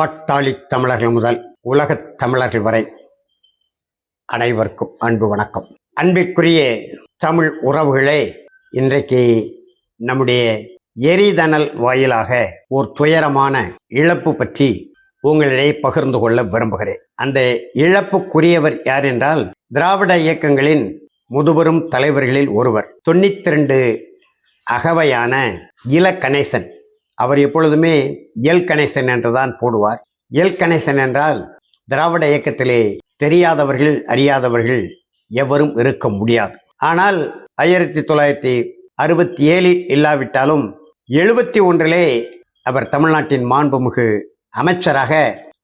பாட்டாளி தமிழர்கள் முதல் உலகத் தமிழர்கள் வரை அனைவருக்கும் அன்பு வணக்கம். அன்பிற்குரிய தமிழ் உறவுகளே இன்றைக்கு நம்முடைய எரிதனல் வாயிலாக ஒரு துயரமான இழப்பு பற்றி உங்களிடையே பகிர்ந்து கொள்ள விரும்புகிறேன். அந்த இழப்புக்குரியவர் யார் என்றால் திராவிட இயக்கங்களின் முதுபெரும் தலைவர்களில் ஒருவர் தொண்ணூத்தி ரெண்டு அகவையான இல கணேசன் அவர் எப்பொழுதுமே எல் கணேசன் என்றுதான் போடுவார். எல் கணேசன் என்றால் திராவிட இயக்கத்திலே தெரியாதவர்கள் அறியாதவர்கள் எவரும் இருக்க முடியாது. ஆனால் ஆயிரத்தி தொள்ளாயிரத்தி அறுபத்தி ஏழில் இல்லாவிட்டாலும் எழுபத்தி ஒன்றிலே அவர் தமிழ்நாட்டின் மாண்புமிகு அமைச்சராக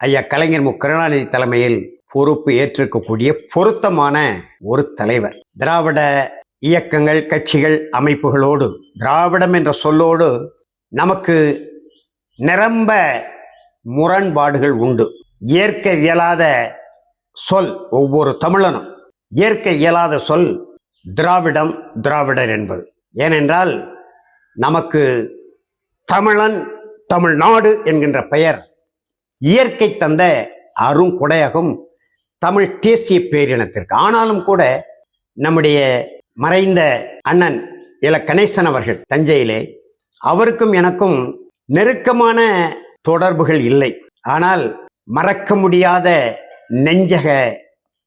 ஐயா கலைஞர் மு. கருணாநிதி தலைமையில் பொறுப்பு ஏற்றிருக்கக்கூடிய பொருத்தமான ஒரு தலைவர். திராவிட இயக்கங்கள் கட்சிகள் அமைப்புகளோடு திராவிடம் என்ற சொல்லோடு நமக்கு நிரம்ப முரண்பாடுகள் உண்டு. ஏற்க இயலாத சொல் ஒவ்வொரு தமிழனும். ஏற்க இயலாத சொல் திராவிடம் திராவிடர் என்பது. ஏனென்றால் நமக்கு தமிழன் தமிழ்நாடு என்கின்ற பெயர் இயற்கை தந்த அருங்கொடையாகும் தமிழ் தேசிய பேரினத்திற்கு. ஆனாலும் கூட நம்முடைய மறைந்த அண்ணன் இல கணேசன் அவர்கள் தஞ்சையிலே அவருக்கும் எனக்கும் நெருக்கமான தொடர்புகள் இல்லை. ஆனால் மறக்க முடியாத நெஞ்சக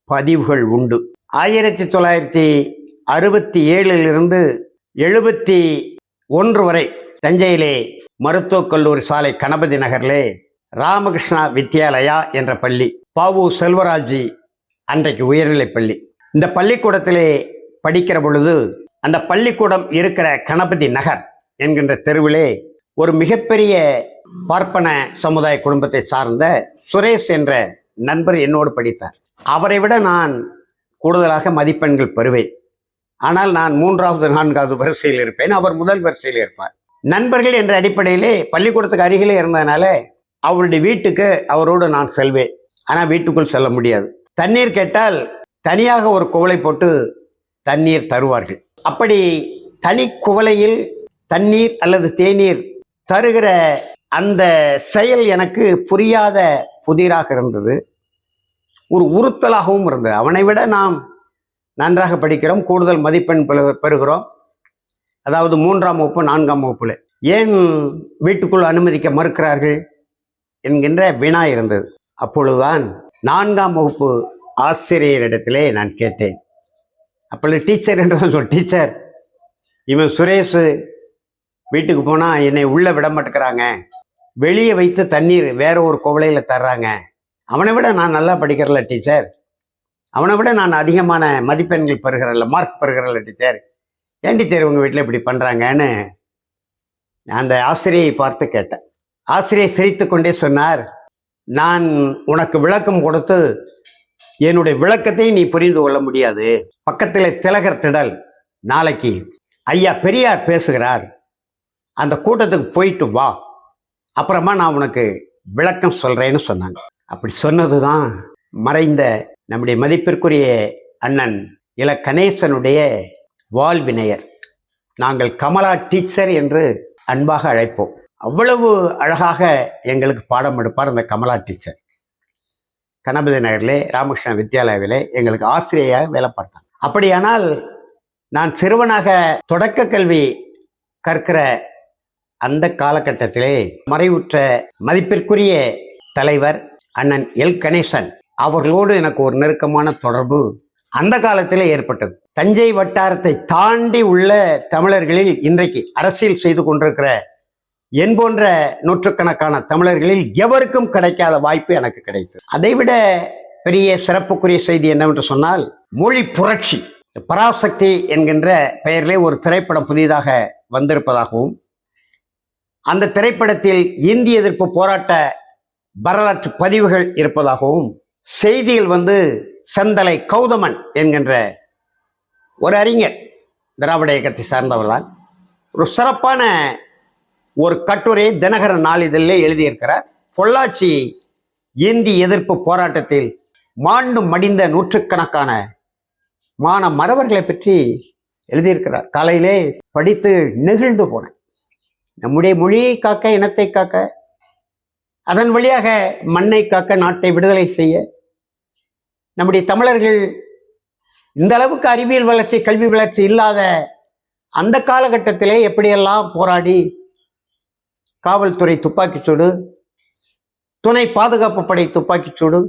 பதிவுகள் உண்டு. ஆயிரத்தி தொள்ளாயிரத்தி அறுபத்தி ஏழிலிருந்து எழுபத்தி ஒன்று வரை தஞ்சையிலே மருத்துவக் கல்லூரி சாலை கணபதி நகரிலே ராமகிருஷ்ணா வித்யாலயா என்ற பள்ளி பாவு செல்வராஜி அன்றைக்கு உயர்நிலைப் பள்ளி. இந்த பள்ளிக்கூடத்திலே படிக்கிற பொழுது அந்த பள்ளிக்கூடம் இருக்கிற கணபதி நகர் என்கின்ற தெருவிலே ஒரு மிகப்பெரிய பார்ப்பன சமுதாய குடும்பத்தை சார்ந்த சுரேஷ் என்ற நண்பர் என்னோடு படித்தார். அவரை விட நான் கூடுதலாக மதிப்பெண்கள் பெறுவேன். ஆனால் நான் மூன்றாவது நான்காவது வரிசையில் இருப்பேன். அவர் முதல் வரிசையில் இருப்பார். நண்பர்கள் என்ற அடிப்படையிலே பள்ளிக்கூடத்துக்கு அருகிலே இருந்ததுனால அவருடைய வீட்டுக்கு அவரோடு நான் செல்வேன். ஆனால் வீட்டுக்குள் செல்ல முடியாது. தண்ணீர் கேட்டால் தனியாக ஒரு குவளை போட்டு தண்ணீர் தருவார்கள். அப்படி தனி குவளையில் தண்ணீர் அல்லது தேநீர் தருகிற அந்த செயல் எனக்கு புரியாத புதிராக இருந்தது. ஒரு உறுத்தலாகவும் இருந்தது. அவனை விட நாம் நன்றாக படிக்கிறோம். கூடுதல் மதிப்பெண் பெறுகிறோம். அதாவது மூன்றாம் வகுப்பு நான்காம் வகுப்புல. ஏன் வீட்டுக்குள் அனுமதிக்க மறுக்கிறார்கள்? என்கின்ற வினா இருந்தது. அப்பொழுதுதான் நான்காம் வகுப்பு ஆசிரியரிடத்திலே நான் கேட்டேன். அப்பொழுது டீச்சர் என்று சொல் டீச்சர் இவன் சுரேஷ் வீட்டுக்கு போனால் என்னை உள்ளே விட மாட்டேங்கிறாங்க. வெளியே வைத்து தண்ணீர் வேற ஒரு குவளையில் தர்றாங்க. அவனை விட நான் நல்லா படிக்கிறல டீச்சர். அவனை விட நான் அதிகமான மதிப்பெண்கள் பெறுகிறல்ல மார்க் பெறுகிறல்ல டீச்சர். ஏன் டீச்சர் உங்கள் வீட்டில் இப்படி பண்ணுறாங்கன்னு அந்த ஆசிரியை பார்த்து கேட்டேன். ஆசிரியர் சிரித்து கொண்டே சொன்னார் நான் உனக்கு விளக்கம் கொடுத்து என்னுடைய விளக்கத்தை நீ புரிந்து கொள்ள முடியாது. பக்கத்தில் திலகர் திடல். நாளைக்கு ஐயா பெரியார் பேசுகிறார். அந்த கூட்டத்துக்கு போயிட்டு வா. அப்புறமா நான் உனக்கு விளக்கம் சொல்கிறேன்னு சொன்னாங்க. அப்படி சொன்னது தான் மறைந்த நம்முடைய மதிப்பிற்குரிய அண்ணன் இல கணேசனுடைய வாழ்வினையர். நாங்கள் கமலா டீச்சர் என்று அன்பாக அழைப்போம். அவ்வளவு அழகாக எங்களுக்கு பாடம் எடுப்பார் அந்த கமலா டீச்சர். கணபதி நகரிலே ராமகிருஷ்ண வித்யாலயாவிலே எங்களுக்கு ஆசிரியையாக வேலை பார்த்தாங்க அப்படியானால் நான் சிறுவனாக தொடக்க கல்வி கற்கிற அந்த காலகட்டத்திலே மறைவுற்ற மதிப்பிற்குரிய தலைவர் அண்ணன் எல். கணேசன் அவர்களோடு எனக்கு ஒரு நெருக்கமான தொடர்பு அந்த காலத்திலே ஏற்பட்டது. தஞ்சை வட்டாரத்தை தாண்டி உள்ள தமிழர்களில் இன்றைக்கு அரசியல் செய்து கொண்டிருக்கிற என் போன்ற நூற்றுக்கணக்கான தமிழர்களில் எவருக்கும் கிடைக்காத வாய்ப்பு எனக்கு கிடைத்தது. அதைவிட பெரிய சிறப்புக்குரிய செய்தி என்னவென்று சொன்னால் மொழி புரட்சி பராசக்தி என்கின்ற பெயரிலே ஒரு திரைப்படம் புதிதாக வந்திருப்பதாகவும் அந்த திரைப்படத்தில் இந்திய எதிர்ப்பு போராட்ட வரலாற்று பதிவுகள் இருப்பதாகவும் செய்தியில் வந்து செந்தலை கௌதமன் என்கின்ற ஒரு அறிஞர் திராவிட இயக்கத்தை சார்ந்தவர்தான். ஒரு சிறப்பான ஒரு கட்டுரையை தினகர நாளிதழிலே எழுதியிருக்கிறார். பொள்ளாச்சி இந்தி எதிர்ப்பு போராட்டத்தில் மாண்டு மடிந்த நூற்றுக்கணக்கான மான மறவர்களை பற்றி எழுதியிருக்கிறார். காலையிலே படித்து நெகிழ்ந்து போனேன். நம்முடைய மொழியை காக்க இனத்தை காக்க அதன் வழியாக மண்ணை காக்க நாட்டை விடுதலை செய்ய நம்முடைய தமிழர்கள் இந்த அளவுக்கு அறிவியல் வளர்ச்சி கல்வி வளர்ச்சி இல்லாத அந்த காலகட்டத்திலே எப்படியெல்லாம் போராடி காவல்துறை துப்பாக்கிச்சூடு துணை பாதுகாப்பு படை துப்பாக்கிச்சூடு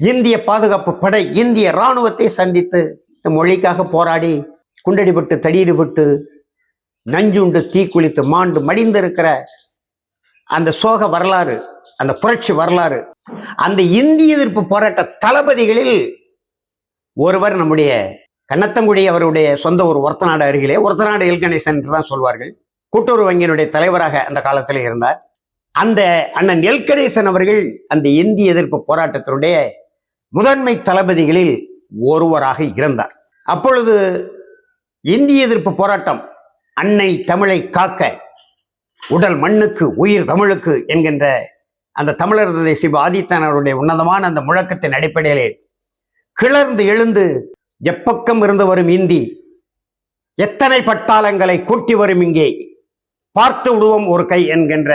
இந்திய பாதுகாப்பு படை இந்திய இராணுவத்தை சந்தித்து மொழிக்காக போராடி குண்டடிபட்டு தடியடிபட்டு நஞ்சுண்டு தீக்குளித்து மாண்டு மடிந்திருக்கிற அந்த சோக வரலாறு அந்த புரட்சி வரலாறு அந்த இந்திய எதிர்ப்பு போராட்ட தளபதிகளில் ஒருவர் நம்முடைய கண்ணத்தங்குடி அவருடைய சொந்த ஒரு ஒருத்தநாடு அருகிலே ஒருத்தநாடு எல்கணேசன் என்று தான் சொல்வார்கள். கூட்டுறவு வங்கியினுடைய தலைவராக அந்த காலத்தில் இருந்தார். அந்த அண்ணன் எல்கணேசன் அவர்கள் அந்த இந்திய எதிர்ப்பு போராட்டத்தினுடைய முதன்மை தளபதிகளில் ஒருவராக இருந்தார் அப்பொழுது இந்திய எதிர்ப்பு போராட்டம் அன்னை தமிழை காக்க உடல் மண்ணுக்கு உயிர் தமிழுக்கு என்கின்ற அந்த தமிழர் சிவ ஆதித்தனருடைய உன்னதமான அந்த முழக்கத்தின் அடிப்படையிலே கிளர்ந்து எழுந்து எப்பக்கம் இருந்து வரும் இந்தி எத்தனை பட்டாளங்களை கூட்டி வரும் இங்கே பார்த்து விடுவோம் ஒரு கை என்கின்ற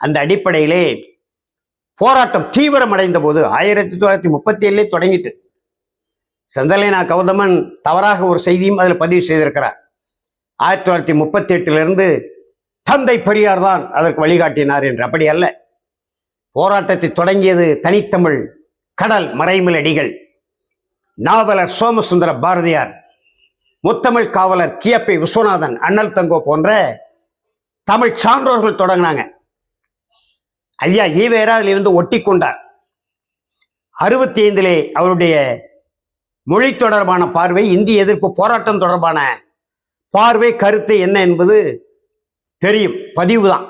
அந்த அடிப்படையிலே போராட்டம் தீவிரமடைந்த போது ஆயிரத்தி தொள்ளாயிரத்தி முப்பத்தி ஏழுலே தொடங்கிட்டு. செந்தலைனா கௌதமன் தவறாக ஒரு செய்தியும் அதில் பதிவு செய்திருக்கிறார். ஆயிரத்தி தொள்ளாயிரத்தி முப்பத்தி எட்டிலிருந்து தந்தை பெரியார் தான் அதற்கு வழிகாட்டினார் என்று. அப்படி அல்ல. போராட்டத்தை தொடங்கியது தனித்தமிழ் கடல் மறைமிலடிகள் நாவலர் சோமசுந்தர பாரதியார் முத்தமிழ் காவலர் கியப்பை விஸ்வநாதன் அண்ணல் தங்கோ போன்ற தமிழ் சான்றோர்கள் தொடங்கினாங்க. ஐயா ஈவேரா அதிலிருந்து ஒட்டி கொண்டார். அறுபத்தி ஐந்திலே அவருடைய மொழி தொடர்பான பார்வை இந்திய எதிர்ப்பு போராட்டம் தொடர்பான பார்வை கருத்து என்ன என்பது தெரியும். பதிவு தான்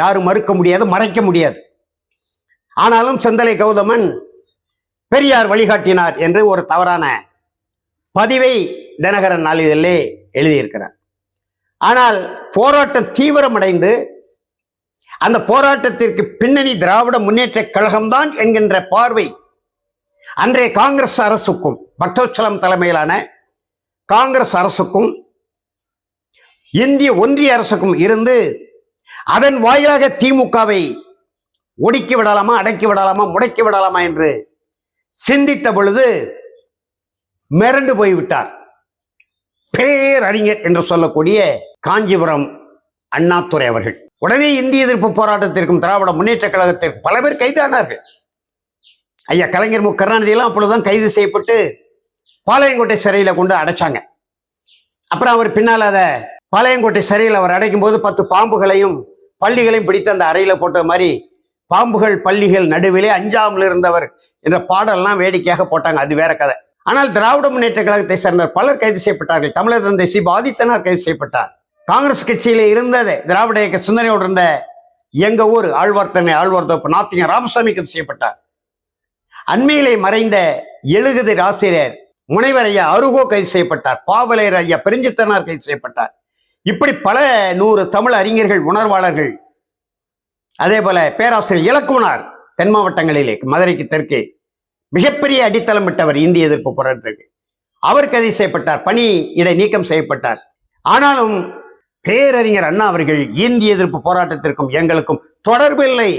யாரும் மறுக்க முடியாது மறைக்க முடியாது. ஆனாலும் செந்தலை கௌதமன் பெரியார் வழிகாட்டினார் என்று ஒரு தவறான பதிவை தினகரன் நாளிதழிலே எழுதியிருக்கிறார். ஆனால் போராட்டம் தீவிரமடைந்து அந்த போராட்டத்திற்கு பின்னணி திராவிட முன்னேற்ற கழகம்தான் என்கின்ற பார்வை அன்றைய காங்கிரஸ் அரசுக்கும் பக்தோச்சலம் தலைமையிலான காங்கிரஸ் அரசுக்கும் இந்திய ஒன்றிய அரசுக்கும் இருந்து அதன் வாயிலாக திமுகவை ஒடுக்கி விடலாமா அடக்கி விடலாமா முடக்கி விடலாமா என்று சிந்தித்த பொழுது மிரண்டு போய்விட்டார். பேரறிஞர் என்று சொல்லக்கூடிய காஞ்சிபுரம் அண்ணாதுரை அவர்கள். உடனே இந்திய எதிர்ப்பு போராட்டத்திற்கும் திராவிட முன்னேற்ற கழகத்திற்கும் பல பேர் கைதானார்கள். ஐயா கலைஞர் மு. கருணாநிதியெல்லாம் அப்பொழுதுதான் கைது செய்யப்பட்டு பாளையங்கோட்டை சிறையில் கொண்டு அடைச்சாங்க. அப்புறம் அவர் பின்னால் அதை பாளையங்கோட்டை சிறையில் அவர் அடைக்கும் போது பத்து பாம்புகளையும் பள்ளிகளையும் பிடித்து அந்த அறையில போட்ட மாதிரி பாம்புகள் பள்ளிகள் நடுவிலே அஞ்சாமில் இருந்தவர் என்ற பாடல்லாம் வேடிக்கையாக போட்டாங்க. அது வேற கதை. ஆனால் திராவிட முன்னேற்ற கழகத்தை சேர்ந்த பலர் கைது செய்யப்பட்டார்கள். தமிழர் தந்தை சி. பாதித்தனார் கைது செய்யப்பட்டார். காங்கிரஸ் கட்சியில இருந்தது திராவிட இயக்க சிந்தனையோடு இருந்த எங்க ஊர் ஆழ்வார்த்தனை ஆழ்வார்த்தோப்பு நாத்திங்க ராமசாமி கைது செய்யப்பட்டார். அண்மையிலே மறைந்த எழுகுதிர் ஆசிரியர் முனைவர் ஐயா அருகோ கைது செய்யப்பட்டார். பாவலையர் ஐயா பெருஞ்சித்தனார் கைது செய்யப்பட்டார். இப்படி பல நூறு தமிழ் அறிஞர்கள் உணர்வாளர்கள் அதே போல பேராசிரியர் இலக்குவனார் தென் மாவட்டங்களிலே மதுரைக்கு தெற்கே மிகப்பெரிய அடித்தளம் விட்டவர் இந்திய எதிர்ப்பு போராட்டத்துக்கு. அவர் கைது செய்யப்பட்டார் பணி இடை நீக்கம் செய்யப்பட்டார். ஆனாலும் பேரறிஞர் அண்ணா அவர்கள் இந்திய எதிர்ப்பு போராட்டத்திற்கும் எங்களுக்கும் தொடர்பு இல்லை.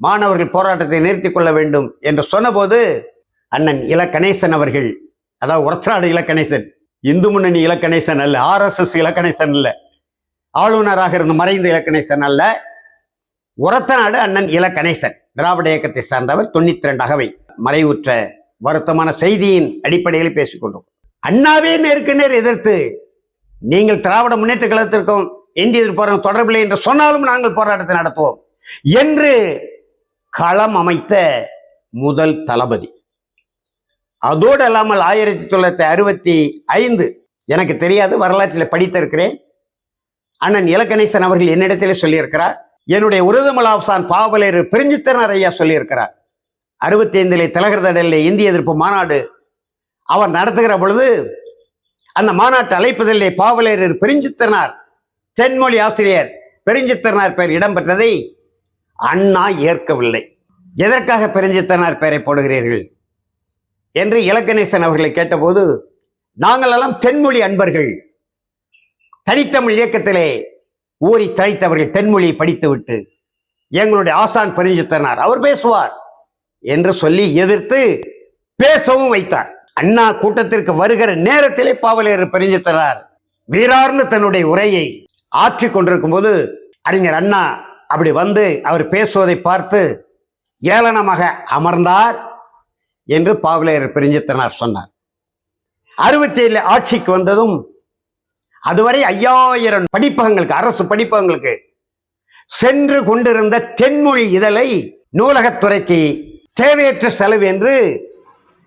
மாணவர்கள் போராட்டத்தை நிறுத்தி கொள்ள வேண்டும் என்று சொன்னபோது அண்ணன் இலக்கணேசன் அவர்கள் அதாவது ஒரத்தநாடு இலக்கணேசன் இந்து முன்னணி இலக்கணேசன் அல்ல ஆர்எஸ்எஸ் இலக்கணேசன் அல்ல ஆளுநராக இருந்த மறைந்த இலக்கணேசன் அல்ல உரத்த நாடு அண்ணன் இலக்கணேசன் திராவிட இயக்கத்தை சார்ந்தவர் தொண்ணூத்தி ரெண்டாகவை மறைவுற்ற வருத்தமான செய்தியின் அடிப்படையில் பேசிக்கொண்டோம் அண்ணாவே நேருக்கு நேர் எதிர்த்து நீங்கள் திராவிட முன்னேற்ற கழகத்திற்கும் இந்திய எதிர்ப்பு தொடர்பில்லை என்று சொன்னாலும் நாங்கள் போராட்டத்தை நடத்துவோம் என்று களம் அமைத்த முதல் தளபதி. அதோடு அல்லாமல் ஆயிரத்தி தொள்ளாயிரத்தி அறுபத்தி ஐந்து எனக்கு தெரியாது வரலாற்றில் படித்திருக்கிறேன். அண்ணன் இலக்கணேசன் அவர்கள் என்னிடத்திலே சொல்லியிருக்கிறார். என்னுடைய உருதமலாசான் பாவலர் பிரிஞ்சித்தனர் ஐயா சொல்லியிருக்கிறார். அறுபத்தி ஐந்திலே திலகர்தடலில் இந்திய எதிர்ப்பு மாநாடு. அவர் நடத்துகிற பொழுது அந்த மாநாட்டு அழைப்பதிலே பாவலர் பிரிஞ்சித்தனார் தென்மொழி ஆசிரியர் பெருஞ்சித்தனார் பெயர் இடம்பெற்றதை அண்ணா ஏற்கவில்லை. எதற்காக பெருஞ்சித்தனார் பெயரை போடுகிறீர்கள்? என்று இலக்கணேசன் அவர்களை கேட்டபோது நாங்களெல்லாம் தென்மொழி அன்பர்கள். தனித்தமிழ் இயக்கத்திலே ஊறி தழைத்தவர்கள் தென்மொழியை படித்துவிட்டு எங்களுடைய ஆசான் பரிஞ்சித்தனார் அவர் பேசுவார் என்று சொல்லி எதிர்த்து பேசவும் வைத்தார். அண்ணா கூட்டத்திற்கு வருகிற நேரத்திலே பாவலேறு பரிஞ்சித்தனார் வீரார்ந்து தன்னுடைய உரையை ஆற்றிக் கொண்டிருக்கும் போது அறிஞர் அண்ணா அப்படி வந்து அவர் பேசுவதை பார்த்து ஏளனமாக அமர்ந்தார். என்று பாவலையர் பெருஞ்சித்தனார் சொன்னார். அறுபத்தி ஏழு ஆட்சிக்கு வந்ததும் அதுவரை ஐயாயிரம் படிப்பகங்களுக்கு அரசு படிப்பகங்களுக்கு சென்று கொண்டிருந்த தென்மொழி இதழை நூலகத்துறைக்கு தேவையற்ற செலவு என்று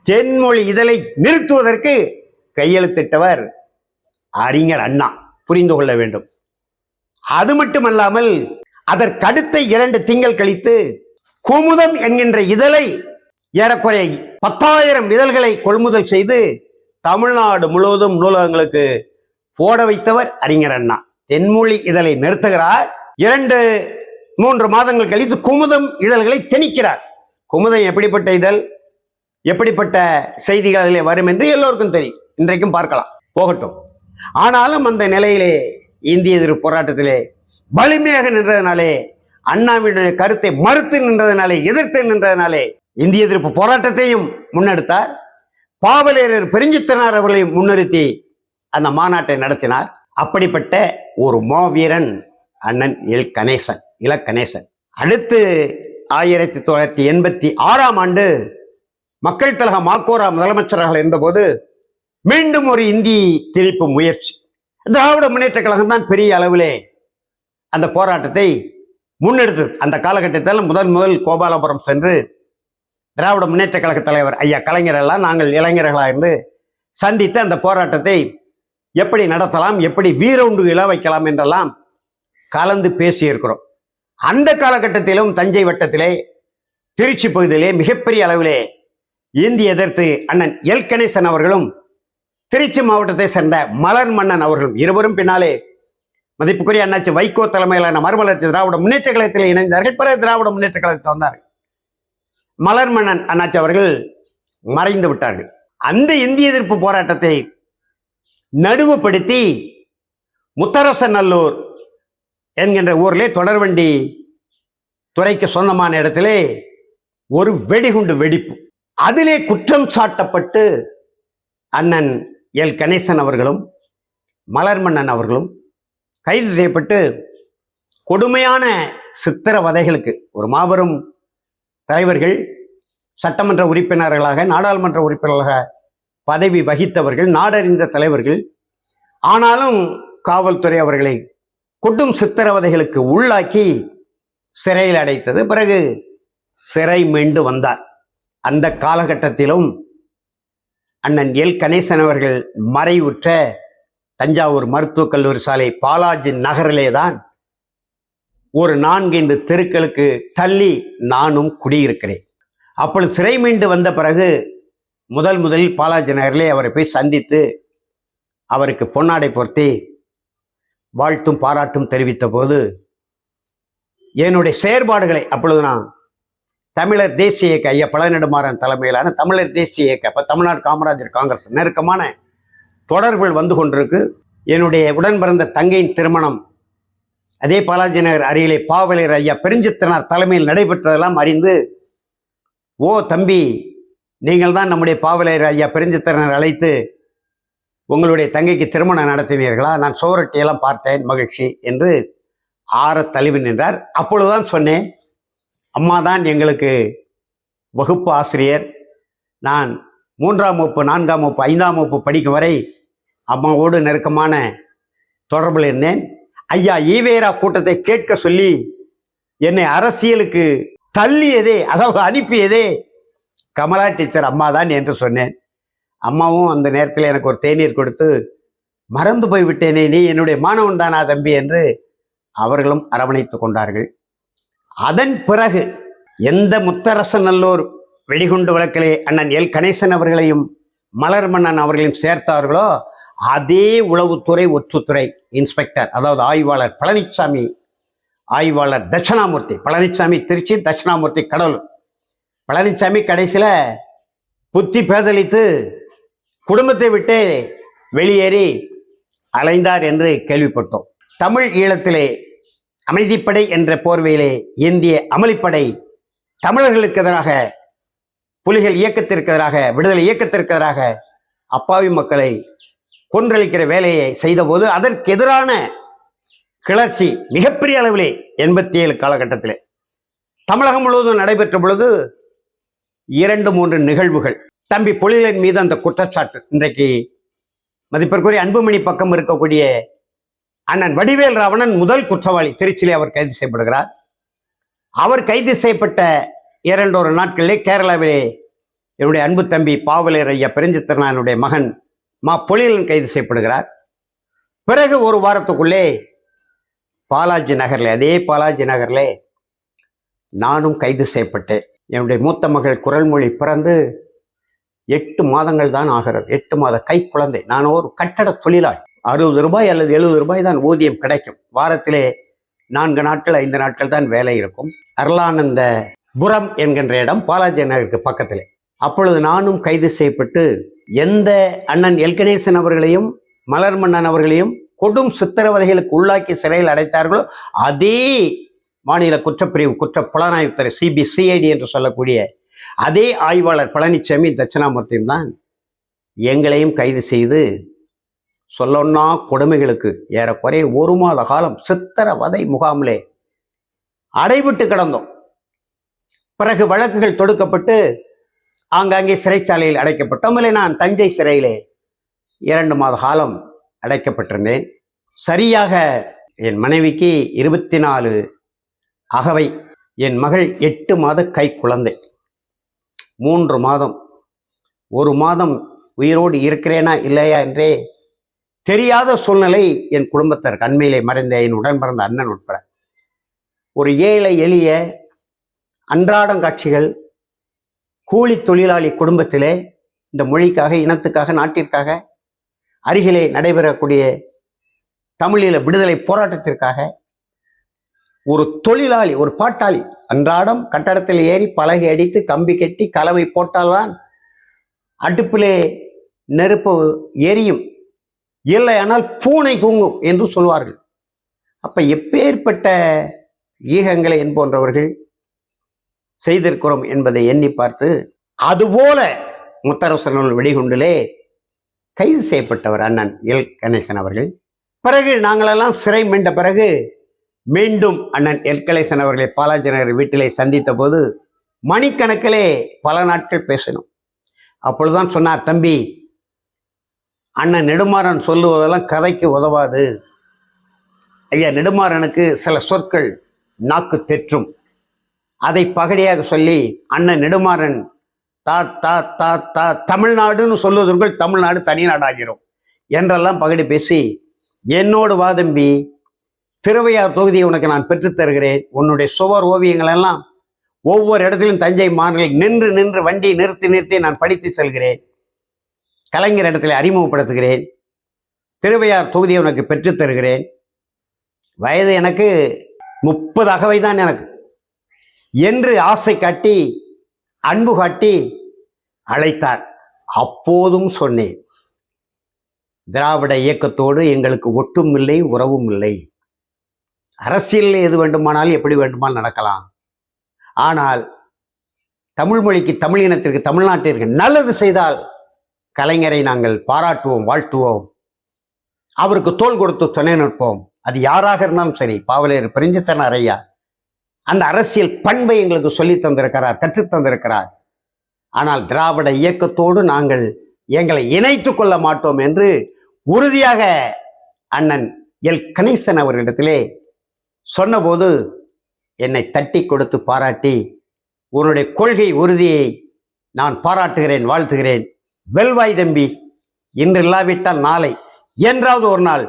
தென்மொழி இதழை நிறுத்துவதற்கு கையெழுத்திட்டவர் அறிஞர் அண்ணா புரிந்து கொள்ள வேண்டும். அது மட்டுமல்லாமல் அதற்கடுத்த இரண்டு திங்கள் கழித்து குமுதம் என்கின்ற இதழை ஏறக்குறைய பத்தாயிரம் இதழ்களை கொள்முதல் செய்து தமிழ்நாடு முழுவதும் நூலகங்களுக்கு போட வைத்தவர் அறிஞர் அண்ணா. தென்மொழி இதழை நிறுத்துகிறார். இரண்டு மூன்று மாதங்கள் கழித்து குமுதம் இதழ்களை திணிக்கிறார். குமுதம் எப்படிப்பட்ட இதழ்? எப்படிப்பட்ட செய்திகள் அதிலே வரும் என்று எல்லோருக்கும் தெரியும். இன்றைக்கும் பார்க்கலாம். போகட்டும். ஆனாலும் அந்த நிலையிலே இந்திய எதிர்ப்பு போராட்டத்திலே வலிமையாக நின்றதுனாலே அண்ணாவினுடைய கருத்தை மறுத்து நின்றதுனாலே எதிர்த்து நின்றதுனாலே இந்திய எதிர்ப்பு போராட்டத்தையும் முன்னெடுத்தார். பாவலேரர் பெருஞ்சித்தனார் அவர்களை முன்னிறுத்தி அந்த மாநாட்டை நடத்தினார். அப்படிப்பட்ட ஒரு மாவீரன் அண்ணன் இல் கணேசன் இல கணேசன் அடுத்து ஆயிரத்தி தொள்ளாயிரத்தி எண்பத்தி ஆறாம் ஆண்டு மக்கள் தலக மாக்கோரா முதலமைச்சராக இருந்தபோது மீண்டும் ஒரு இந்தி திணிப்பு முயற்சி. திராவிட முன்னேற்ற கழகம் தான் பெரிய அளவிலே அந்த போராட்டத்தை முன்னெடுத்தது. அந்த காலகட்டத்தில் முதன் முதல் கோபாலபுரம் சென்று திராவிட முன்னேற்ற கழக தலைவர் ஐயா கலைஞரெல்லாம் நாங்கள் இளைஞர்களாக இருந்து சந்தித்து அந்த போராட்டத்தை எப்படி நடத்தலாம் எப்படி வீரவுண்டு இழ வைக்கலாம் என்றெல்லாம் கலந்து பேசியிருக்கிறோம். அந்த காலகட்டத்திலும் தஞ்சை வட்டத்திலே திருச்சி பகுதியிலே மிகப்பெரிய அளவிலே இந்தி எதிர்த்து அண்ணன் எல். கணேசன் அவர்களும் திருச்சி மாவட்டத்தை சேர்ந்த மலர் மன்னன் அவர்களும் இருவரும் பின்னாலே மதிப்புக்குரிய அண்ணாச்சி வைகோ தலைமையிலான மறுமலர்ச்சி திராவிட முன்னேற்ற கழகத்தில் இணைந்தார்கள். பிறகு திராவிட முன்னேற்ற கழகத்தை வந்தார்கள். மலர்மன்னன் அண்ணாச்சி அவர்கள் மறைந்து விட்டார்கள். அந்த இந்திய எதிர்ப்பு போராட்டத்தை நடுவுபடுத்தி முத்தரசநல்லூர் என்கின்ற ஊரிலே தொடர்வண்டி துறைக்கு சொந்தமான இடத்திலே ஒரு வெடிகுண்டு வெடிப்பு. அதிலே குற்றம் சாட்டப்பட்டு அண்ணன் எல். கணேசன் அவர்களும் மலர்மன்னன் அவர்களும் கைது செய்யப்பட்டு கொடுமையான சித்திரவதைகளுக்கு ஒரு மாபெரும் தலைவர்கள் சட்டமன்ற உறுப்பினர்களாக நாடாளுமன்ற உறுப்பினர்களாக பதவி வகித்தவர்கள் நாடறிந்த தலைவர்கள். ஆனாலும் காவல்துறை அவர்களை கொடும் சித்திரவதைகளுக்கு உள்ளாக்கி சிறையில் அடைத்தது. பிறகு சிறை மீண்டு வந்தார். அந்த காலகட்டத்திலும் அண்ணன் எல். கணேசன் அவர்கள் மறைவுற்ற தஞ்சாவூர் மருத்துவக் கல்லூரி சாலை பாலாஜி நகரிலே தான் ஒரு நான்கைந்து தெருக்களுக்கு தள்ளி நானும் குடியிருக்கிறேன். அப்பொழுது சிறை மீண்டு வந்த பிறகு முதல் முதலில் பாலாஜி நகரிலே அவரை போய் சந்தித்து அவருக்கு பொன்னாடை பொருத்தி வாழ்த்தும் பாராட்டும் தெரிவித்த போது என்னுடைய செயற்பாடுகளை அப்பொழுது நான் தமிழர் தேசிய இயக்க ஐயா பழநெடுமாறன் தலைமையிலான தமிழர் தேசிய இயக்க இப்போ தமிழ்நாடு காமராஜர் காங்கிரஸ் நெருக்கமான தொடர்புகள் வந்து கொண்டிருக்கு. என்னுடைய உடன் பிறந்த தங்கையின் திருமணம் அதே பாலாஜி நகர் அருகிலே பாவலர் ஐயா பெருஞ்சித்தனார் தலைமையில் நடைபெற்றதெல்லாம் அறிந்து ஓ தம்பி நீங்கள் தான் நம்முடைய பாவலர் ஐயா பெருஞ்சித்தனார் அழைத்து உங்களுடைய தங்கைக்கு திருமணம் நடத்தினீர்களா? நான் சோரட்டியெல்லாம் பார்த்தேன் மகிழ்ச்சி என்று ஆற தழுவி நின்றார். அப்பொழுதுதான் சொன்னேன் அம்மா தான் எங்களுக்கு வகுப்பு ஆசிரியர். நான் மூன்றாம் வகுப்பு நான்காம் வகுப்பு ஐந்தாம் வகுப்பு படிக்கும் வரை அம்மாவோடு நெருக்கமான தொடர்பில் இருந்தேன். ஐயா ஈவேரா கூட்டத்தை கேட்க சொல்லி என்னை அரசியலுக்கு தள்ளியதே அதாவது அனுப்பியதே கமலா டீச்சர் அம்மா தான் என்று சொன்னேன். அம்மாவும் அந்த நேரத்தில் எனக்கு ஒரு தேநீர் கொடுத்து மறந்து போய் விட்டேனே நீ என்னுடைய மாணவன் தானா தம்பி? என்று அவர்களும் அரவணைத்து கொண்டார்கள். அதன் பிறகு எந்த முத்தரசநல்லூர் வெடிகுண்டு வழக்கிலே அண்ணன் எல். கணேசன் அவர்களையும் மலர் மன்னன் அவர்களையும் சேர்த்தார்களோ அதே உளவுத்துறை ஒற்றுத்துறை. இன்ஸ்பெக்டர் அதாவது ஆய்வாளர் பழனிசாமி ஆய்வாளர் தட்சணாமூர்த்தி பழனிசாமி திருச்சி தட்சணாமூர்த்தி கடலூர். பழனிசாமி கடைசியில் புத்தி பேதலித்து குடும்பத்தை விட்டு வெளியேறி அலைந்தார் என்று கேள்விப்பட்டோம். தமிழ் ஈழத்திலே அமைதிப்படை என்ற போர்வையிலே இந்திய அமளிப்படை தமிழர்களுக்கு எதிராக புலிகள் இயக்கத்திற்கு எதிராக விடுதலை இயக்கத்திற்கு எதிராக அப்பாவி மக்களை கொன்றளிக்கிற வேலையை செய்தபோது அதற்கு எதிரான கிளர்ச்சி மிகப்பெரிய அளவிலே எண்பத்தி ஏழு காலகட்டத்திலே. தமிழகம் முழுவதும் நடைபெற்ற பொழுது இரண்டு மூன்று நிகழ்வுகள். தம்பி பொழிலின் மீது அந்த குற்றச்சாட்டு. இன்றைக்கு மதிப்பிற்குரிய அன்புமணி பக்கம் இருக்கக்கூடிய அண்ணன் வடிவேல் ராவணன் முதல் குற்றவாளி திருச்சியிலே அவர் கைது செய்யப்படுகிறார். அவர் கைது செய்யப்பட்ட இரண்டொரு நாட்களிலே கேரளாவிலே என்னுடைய அன்பு தம்பி பாவலர் ஐயா பெருஞ்சித்திரனானுடைய மகன் மா பொலியலன் கைது செய்யப்படுகிறார். பிறகு ஒரு வாரத்துக்குள்ளே பாலாஜி நகரில் அதே பாலாஜி நகரில் நானும் கைது செய்யப்பட்டேன். என்னுடைய மூத்த மகள் குரல்மொழி பிறந்து எட்டு மாதங்கள் தான் ஆகிறது. எட்டு மாத கை குழந்தை. நான் ஒரு கட்டட தொழிலாளி. அறுபது ரூபாய் அல்லது எழுபது ரூபாய் தான் ஊதியம் கிடைக்கும். வாரத்திலே நான்கு நாட்கள் ஐந்து நாட்கள் தான் வேலை இருக்கும். அருளானந்த புரம் என்கின்ற இடம் பாலாஜி நகருக்கு பக்கத்திலே. அப்பொழுது நானும் கைது செய்யப்பட்டு எந்த அண்ணன் எல்கணேசன் அவர்களையும் அவர்களையும் மலர்மன்னன் அவர்களையும் கொடும் சித்திரவதைகளுக்கு உள்ளாக்கி சிறையில் அடைத்தார்களோ அதே மாநில குற்றப்பிரிவு குற்ற புலனாய்வுத்துறை சிபிசிஐடி என்று சொல்லக்கூடிய அதே ஆய்வாளர் பழனிசாமி தட்சிணாமூர்த்தியும் தான் எங்களையும் கைது செய்து சொல்லொன்னா கொடுமைகளுக்கு ஏறக்குறைய ஒரு மாத காலம் சித்திரவதை முகாமிலே அடைவிட்டு கிடந்தோம். பிறகு வழக்குகள் தொடுக்கப்பட்டு ஆங்காங்கே சிறைச்சாலையில் அடைக்கப்பட்டோம். இல்லை நான் தஞ்சை சிறையிலே இரண்டு மாத காலம் அடைக்கப்பட்டிருந்தேன். சரியாக என் மனைவிக்கு இருபத்தி நாலு அகவை என் மகள் எட்டு மாத கை குழந்தை. மூன்று மாதம். ஒரு மாதம் உயிரோடு இருக்கிறேனா இல்லையா என்றே தெரியாத சூழ்நிலை என் குடும்பத்திற்கு அண்மையிலே மறைந்த என் உடன் பிறந்த அண்ணன் உட்பட. ஒரு ஏழை எளிய அன்றாடம் காட்சிகள் கூலி தொழிலாளி குடும்பத்திலே இந்த மொழிக்காக இனத்துக்காக நாட்டிற்காக அருகிலே நடைபெறக்கூடிய தமிழீழ விடுதலை போராட்டத்திற்காக ஒரு தொழிலாளி ஒரு பாட்டாளி அன்றாடம் கட்டடத்தில் ஏறி பலகை அடித்து கம்பி கட்டி கலவை போட்டால்தான் அடுப்பிலே நெருப்பு எரியும். இல்லையானால் பூனை தூங்கும் என்று சொல்வார்கள். அப்ப எப்பேற்பட்ட ஈகங்களை என்போன்றவர்கள் செய்திருக்கிறோம் என்பதை எண்ணி பார்த்து அதுபோல முத்தரசனூர் வெடிகுண்டிலே கைது செய்யப்பட்டவர் அண்ணன் எல். கணேசன் அவர்கள். பிறகு நாங்களெல்லாம் சிறை மீண்ட பிறகு மீண்டும் அண்ணன் எல். கணேசன் அவர்களை பாலாஜி நகர் வீட்டிலே சந்தித்த போது மணிக்கணக்கிலே பல நாட்கள் பேசினோம். அப்பொழுதுதான் சொன்னார் தம்பி அண்ணன் நெடுமாறன் சொல்லுவதெல்லாம் கதைக்கு உதவாது. ஐயா நெடுமாறனுக்கு சில சொற்கள் நாக்கு தெற்றும். அதை பகடியாக சொல்லி அண்ணன் நெடுமாறன் தா தா தா தா தமிழ்நாடுன்னு சொல்லுவதற்குள் தமிழ்நாடு தனி நாடாகிறோம் என்றெல்லாம் பகடி பேசி என்னோடு வாதம்பி திருவையார் தொகுதியை உனக்கு நான் பெற்றுத் தருகிறேன். உன்னுடைய சுவர் ஓவியங்கள் எல்லாம் ஒவ்வொரு இடத்திலும் தஞ்சை மாநிலம் நின்று நின்று வண்டியை நிறுத்தி நிறுத்தி நான் படித்து செல்கிறேன். கலைஞர் இடத்துல அறிமுகப்படுத்துகிறேன். திருவையார் தொகுதியை உனக்கு பெற்று தருகிறேன். வயது எனக்கு முப்பது அகவை தான் எனக்கு. என்று ஆசை காட்டி அன்பு காட்டி அழைத்தார். அப்போதும் சொன்னேன் திராவிட இயக்கத்தோடு எங்களுக்கு ஒட்டும் இல்லை உறவும் இல்லை. அரசியலில் எது வேண்டுமானால் எப்படி வேண்டுமானால் நடக்கலாம். ஆனால் தமிழ் மொழிக்கு தமிழ் இனத்திற்கு தமிழ்நாட்டிற்கு நல்லது செய்தால் கலைஞரை நாங்கள் பாராட்டுவோம் வாழ்த்துவோம். அவருக்கு தோல் கொடுத்து துணை நிற்போம். அது யாராக இருந்தாலும் சரி பாவலேர் பிரிஞ்சுத்தனார் ஐயா. அந்த அரசியல் பண்பை எங்களுக்கு சொல்லி தந்திருக்கிறார் கற்றுத்தந்திருக்கிறார் ஆனால் திராவிட இயக்கத்தோடு நாங்கள் எங்களை இணைத்து கொள்ள மாட்டோம் என்று உறுதியாக அண்ணன் எல். கணேசன் அவர்களிடத்திலே சொன்னபோது என்னை தட்டி கொடுத்து பாராட்டி உன்னுடைய கொள்கை உறுதியை நான் பாராட்டுகிறேன் வாழ்த்துகிறேன். வெல்வாய் தம்பி. இன்று இல்லாவிட்டால் நாளை என்றாவது ஒரு நாள்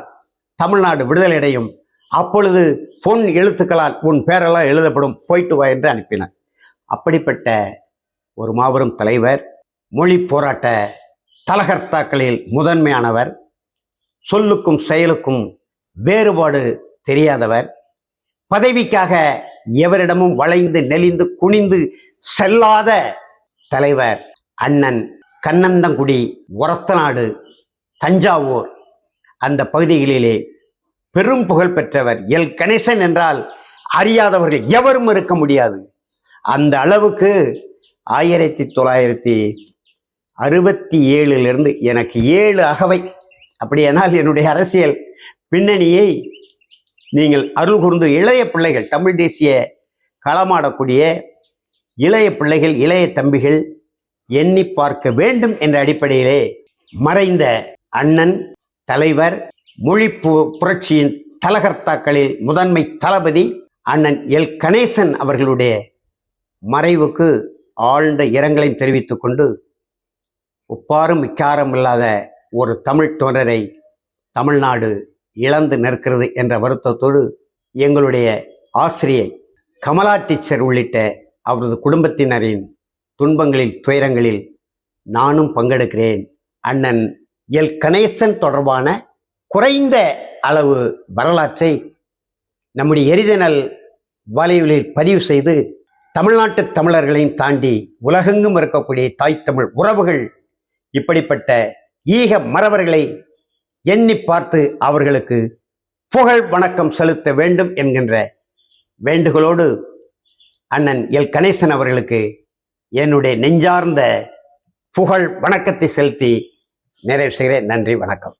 தமிழ்நாடு விடுதலை அடையும். அப்பொழுது பொன் எழுத்துக்களால் உன் பேரெல்லாம் எழுதப்படும் போயிட்டு வா என்று அனுப்பினார் அப்படிப்பட்ட ஒரு மாபெரும் தலைவர் மொழி போராட்ட தலகர்த்தாக்களில் முதன்மையானவர் சொல்லுக்கும் செயலுக்கும் வேறுபாடு தெரியாதவர் பதவிக்காக எவரிடமும் வளைந்து நெளிந்து குனிந்து செல்லாத தலைவர் அண்ணன் கண்ணந்தங்குடி ஒரத்தநாடு தஞ்சாவூர் அந்த பகுதிகளிலே பெரும் புகழ் பெற்றவர் எல். கணேசன் என்றால் அறியாதவர்கள் எவரும் இருக்க முடியாது. அந்த அளவுக்கு ஆயிரத்தி தொள்ளாயிரத்தி அறுபத்தி ஏழிலிருந்து எனக்கு ஏழு அகவை. அப்படியானால் என்னுடைய அரசியல் பின்னணியை நீங்கள் அருள் கூர்ந்து இளைய பிள்ளைகள் தமிழ் தேசிய களமாடக்கூடிய இளைய பிள்ளைகள் இளைய தம்பிகள் எண்ணி பார்க்க வேண்டும் என்ற அடிப்படையிலே மறைந்த அண்ணன் தலைவர் மொழி புரட்சியின் தலகர்த்தாக்களில் முதன்மை தளபதி அண்ணன் எல். கணேசன் அவர்களுடைய மறைவுக்கு ஆழ்ந்த இரங்கலை தெரிவித்துக் கொண்டு ஒப்பாரும் இக்காரம் இல்லாத ஒரு தமிழ் தோழரை தமிழ்நாடு இழந்து நிற்கிறது என்ற வருத்தத்தோடு எங்களுடைய ஆசிரியை கமலா டீச்சர் உள்ளிட்ட அவரது குடும்பத்தினரின் துன்பங்களில் துயரங்களில் நானும் பங்கெடுக்கிறேன். அண்ணன் எல். கணேசன் தொடர்பான குறைந்த அளவு வரலாற்றை நம்முடைய எரிதனல் வலையுலில் பதிவு செய்து தமிழ்நாட்டு தமிழர்களையும் தாண்டி உலகெங்கும் இருக்கக்கூடிய தாய் தமிழ் உறவுகள் இப்படிப்பட்ட ஈக மறவர்களை எண்ணி பார்த்து அவர்களுக்கு புகழ் வணக்கம் செலுத்த வேண்டும் என்கின்ற வேண்டுகோளோடு அண்ணன் எல். கணேசன் அவர்களுக்கு என்னுடைய நெஞ்சார்ந்த புகழ் வணக்கத்தை செலுத்தி நிறைவு செய்கிறேன். நன்றி வணக்கம்.